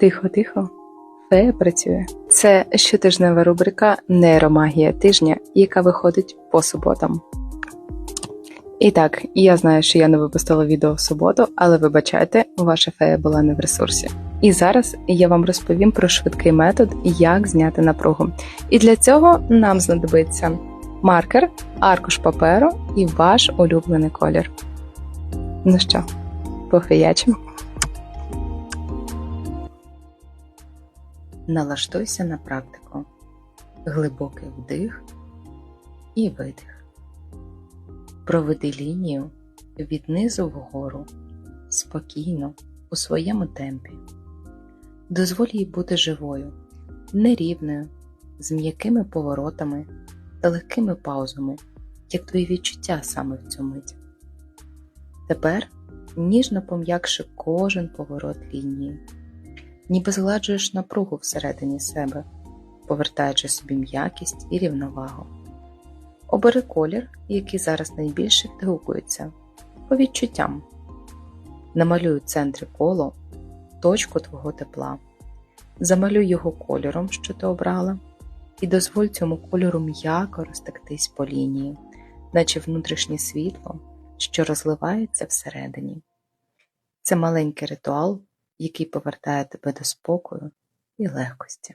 Тихо, тихо. Фея працює. Це щотижнева рубрика Нейромагія тижня, яка виходить по суботам. І так, я знаю, що я не випустила відео в суботу, але вибачайте, ваша фея була не в ресурсі. І зараз я вам розповім про швидкий метод, як зняти напругу. І для цього нам знадобиться маркер, аркуш паперу і ваш улюблений колір. Ну що, пофеячимо? Налаштуйся на практику. Глибокий вдих і видих. Проведи лінію від низу вгору, спокійно, у своєму темпі. Дозволь їй бути живою, нерівною, з м'якими поворотами та легкими паузами, як твої відчуття саме в цю мить. Тепер ніжно пом'якши кожен поворот лінії, ніби згладжуєш напругу всередині себе, повертаючи собі м'якість і рівновагу. Обери колір, який зараз найбільше відгукується, по відчуттям. Намалюй у центрі коло точку твого тепла. Замалюй його кольором, що ти обрала, і дозволь цьому кольору м'яко розтектись по лінії, наче внутрішнє світло, що розливається всередині. Це маленький ритуал, який повертає тебе до спокою і легкості.